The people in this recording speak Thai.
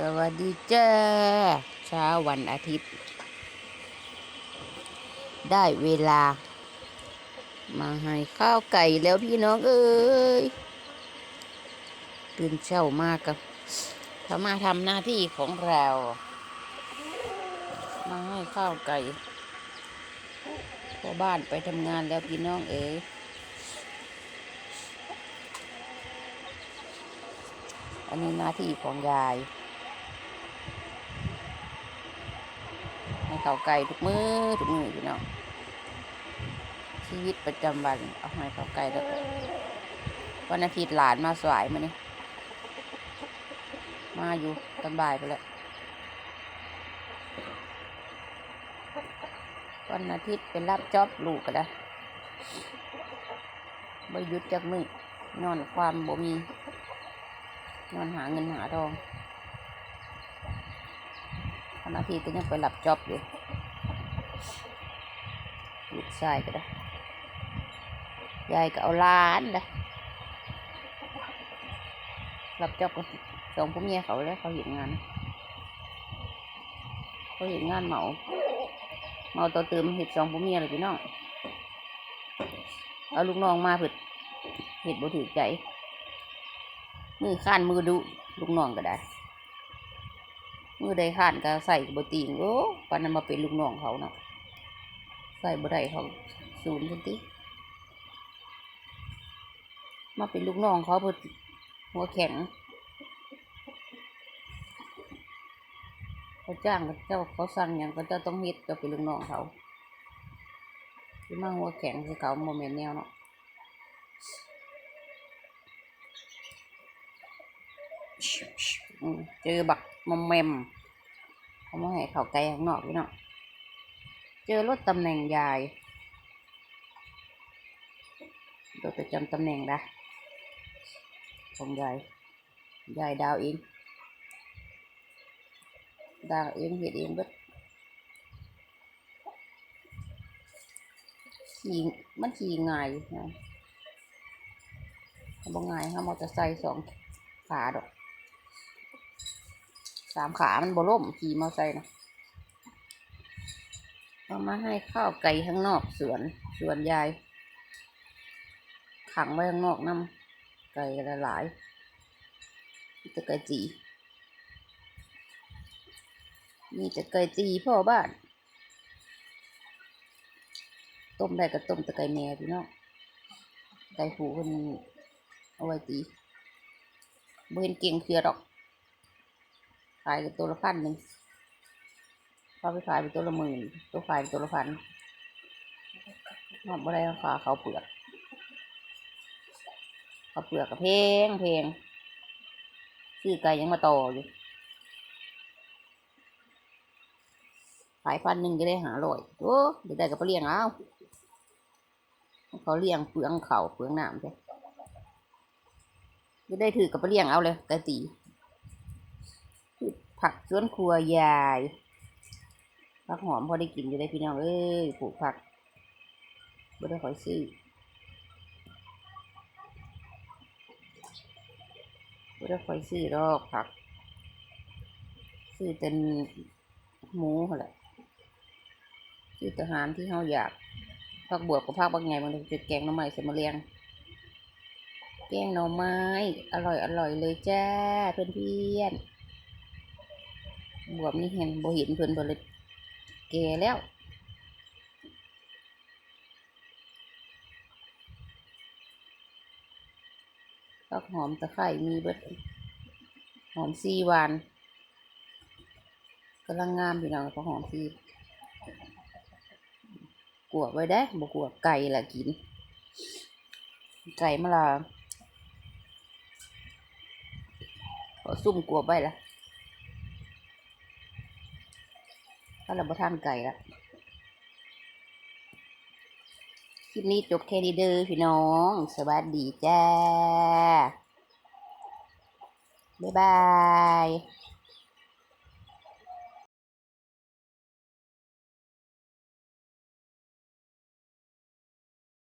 สวัสดีจ้าเช้าวันอาทิตย์ ได้เวลา มาให้ข้าวไก่แล้วพี่น้องเอ้ยตื่นเช้ามากกับทำมาทำหน้าที่ของเรา มาให้ข้าวไก่พ่อบ้านไปทำงานแล้วพี่น้องเอ๋ยอันนี้หน้าที่ของยาย ให้ ข้าวไก่ทุกมือทุกมือพี่น้องชีวิตประจำวันเอาให้ข้าวไก่แล้ววันอาทิตย์หลานมาสายมานี่มาอยู่ตอนบ่ายไปแล้ววันอาทิตย์เป็นรับจ็อบลูกก็ได้ไม่ยุดจากมือนอนความบ่มี นอนหาเงินหาทอง วันอาทิตย์ก็ยังไปรับจอบอยู่ลูกชายก็ได้ยายก็เอาล้านนะรับจอบก็สองพ่อเมียเขาแล้วเขาเห็นงาน เขาเห็นงานเหมาเมาตัวเติมเห็ดสองผัวเมียเลยพี่น้องเอาลูกน้องมาเผิดเห็ดบ่ถือใจมือข้านมือดุลูกน้องก็ได้ มือใดข้านก็ใส่บ่ตีงโอ้ปานนั้นมาเป็นลูกน้องเขาเนาะใส่บ่ได้เขาศูนย์พุ่นติมาเป็นลูกน้องเขาพิ่นหัวแข็งเขาจ้างก็เจ้าเขาสั่งอย่างก็เจ้าต้องเฮ็ดก็เป็นลูกน้องเขาที่มาหัวแข็งคือเขาโมเมนต์แนวเนาะอืมเจอบัก มอมแมมเขามาให้เขาไกลข้างนอกพี่เนาะเจอรถตำแหน่งยายรถประจำตำแหน่งนะของยายยายดาวเองดางเองเห็ดเองเบิดขี่มันขี่ง่ายนะบ่ง่ายค่ะมอเตอร์ไซค์สองขาดอก สามขามันบล่มขี่มอเตอร์ไซค์นะเอามาให้ข้าวไก่ข้างนอกสวนสวนยาย ขังไว้ข้างนอกน้ำไก่ละหลายๆจะไก่จีมีแต่ไก่จีพ่อบ้าน ต้มได้ก็ต้มต่ไก่แม่พี่น้องไก่ผูคนเอาไว้ตีบ่เห็นเก่งเครือดอก ขายกันตัวละพันหนึ่งพอไปขายเป็นตัวละหมื่นตัวขายเป็นตัวละพันนอกบ่ได้ราคาเขาเปลือกเขาเปลือกกับเพงเพงซื้อไก่ยังมาต่ออยู่ขายพันหนึ่งจะได้หาร้อยโอ้เดี๋ยวได้ก็ไปเลี้ยงเอาเขาเลี้ยงเปลืองเขาเปลืองน้ำใช่จะได้ถือกับไปเลี้ยงเอาเลยไก่ตี ผักสวนครัวยายผักหอมพอได้กินอยู่ได้พี่น้องเอ้ยปลูกผักไม่ได้คอยซื้อไม่ได้คอยซื้อรอกผัก ซื้อเป็นหมูแหละคือทหารที่เขาอยากพักบวกกับพักบางไงบางทีจะแกงหน่อไม้ใส่มะเรียงแกงหน่อไม้ อร่อยอร่อยเลยจ้าเพื่อนเพื่อน บวบนี่เห็นบ่เห็นเพื่อนบ่เลยแก่แล้วพักหอมตะไคร่มีเบิดหอมซีหวานกำลังงามพี่น้องพักหอมซีกลัวไว้ได้บ่กลัวไก่ละกิน ไก่มาละขอซุ่มกลัวไว้ละ ถ้าเราบะทานไก่ละคลิปนี้จบแค่นี้เด้อพี่น้อง สวัสดีจ้า บ๊ายบาย